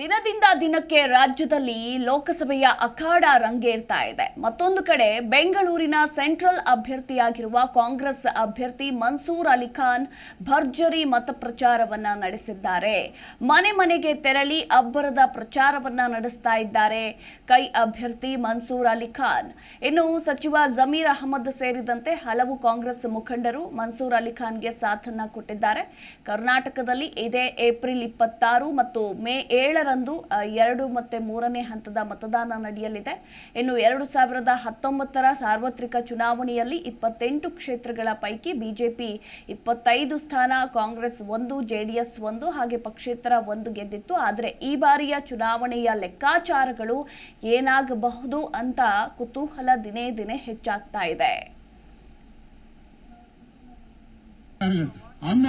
ದಿನದಿಂದ ದಿನಕ್ಕೆ ರಾಜ್ಯದಲ್ಲಿ ಲೋಕಸಭೆಯ ಅಖಾಡ ರಂಗೇರ್ತಾ ಇದೆ. ಮತ್ತೊಂದು ಕಡೆ ಬೆಂಗಳೂರಿನ ಸೆಂಟ್ರಲ್ ಅಭ್ಯರ್ಥಿಯಾಗಿರುವ ಕಾಂಗ್ರೆಸ್ ಅಭ್ಯರ್ಥಿ ಮನ್ಸೂರ್ ಅಲಿ ಖಾನ್ ಭರ್ಜರಿ ಮತ ಪ್ರಚಾರವನ್ನ ನಡೆಸಿದ್ದಾರೆ. ಮನೆ ಮನೆಗೆ ತೆರಳಿ ಅಬ್ಬರದ ಪ್ರಚಾರವನ್ನ ನಡೆಸ್ತಾ ಇದ್ದಾರೆ ಕೈ ಅಭ್ಯರ್ಥಿ ಮನ್ಸೂರ್ ಅಲಿ ಖಾನ್. ಇನ್ನು ಸಚಿವ ಜಮೀರ್ ಅಹಮದ್ ಸೇರಿದಂತೆ ಹಲವು ಕಾಂಗ್ರೆಸ್ ಮುಖಂಡರು ಮನ್ಸೂರ್ ಅಲಿ ಖಾನ್ಗೆ ಸಾಥನ್ನ ಕೊಟ್ಟಿದ್ದಾರೆ. ಕರ್ನಾಟಕದಲ್ಲಿ ಇದೇ ಏಪ್ರಿಲ್ ಇಪ್ಪತ್ತಾರು ಮತ್ತು ಮೇ ಏಳರಂದು ಹತ್ತರಂದು ಎರಡು ಮತ್ತೆ ಮೂರನೇ ಹಂತದ ಮತದಾನ ನಡೆಯಲಿದೆ. ಇನ್ನು ಎರಡು ಸಾವಿರದ ಹತ್ತೊಂಬತ್ತರ ಸಾರ್ವತ್ರಿಕ ಚುನಾವಣೆಯಲ್ಲಿ ಇಪ್ಪತ್ತೆಂಟು ಕ್ಷೇತ್ರಗಳ ಪೈಕಿ ಬಿಜೆಪಿ ಇಪ್ಪತ್ತೈದು ಸ್ಥಾನ, ಕಾಂಗ್ರೆಸ್ ಒಂದು, ಜೆಡಿಎಸ್ ಒಂದು, ಹಾಗೆ ಪಕ್ಷೇತರ ಒಂದು ಗೆದ್ದಿತ್ತು. ಆದರೆ ಈ ಬಾರಿಯ ಚುನಾವಣೆಯ ಲೆಕ್ಕಾಚಾರಗಳು ಏನಾಗಬಹುದು ಅಂತ ಕುತೂಹಲ ದಿನೇ ದಿನೇ ಹೆಚ್ಚಾಗ್ತಾ ಇದೆ. हम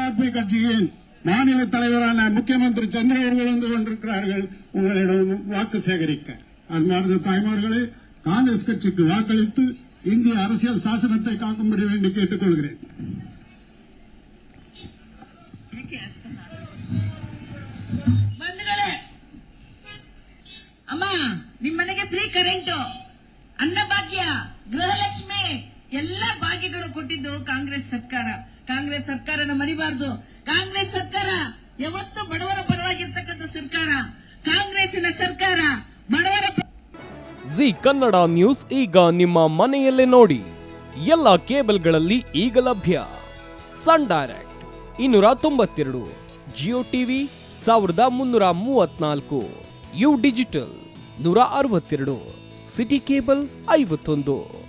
ಜೀನ್ மாநில தலைவரான முக்கியமந்திரி சந்திரபாபு வந்து கொண்டிருக்கிறார்கள் உங்களிடம் வாக்கு சேகரிக்க அன்பார்ந்த தாய்மார்களே காங்கிரஸ் கட்சிக்கு வாக்களித்து இந்திய அரசியல் சாசனத்தை காக்கும்படி வேண்டி கேட்டுக்கொள்கிறேன் ಬಂಧುಗಳೇ ಅಮ್ಮ ನಿಮ್ ಮನೆಗೆ ಫ್ರೀ ಕರೆಂಟ್ ಎಲ್ಲ ಭಾಗ್ಯಗಳು ಕೊಟ್ಟಿದ್ದು ಕಾಂಗ್ರೆಸ್ ಸರ್ಕಾರ. ಕಾಂಗ್ರೆಸ್ ಸರ್ಕಾರನ ಮರಿಬಾರ್ದು. ಕಾಂಗ್ರೆಸ್ ಸರ್ಕಾರ ಯಾವತ್ತು ಬಡವರ ಪರವಾಗಿರ್ತಕ್ಕಂಥ ಸರ್ಕಾರ. ಕಾಂಗ್ರೆಸ್ಸಿನ ಸರ್ಕಾರ ಬಡವರ ಜಿ ಕನ್ನಡ ನ್ಯೂಸ್ ಈಗ ನಿಮ್ಮ ಮನೆಯಲ್ಲೇ ನೋಡಿ. ಎಲ್ಲ ಕೇಬಲ್ಗಳಲ್ಲಿ ಈಗ ಲಭ್ಯ. ಸನ್ ಡೈರೆಕ್ಟ್ ಇನ್ನೂರ ತೊಂಬತ್ತೆರಡು, ಜಿಯೋ ಟಿವಿ ಸಾವಿರದ ಮುನ್ನೂರ ಮೂವತ್ನಾಲ್ಕು, ಯು ಡಿಜಿಟಲ್ ನೂರ ಅರವತ್ತೆರಡು, ಸಿಟಿ ಕೇಬಲ್ ಐವತ್ತೊಂದು.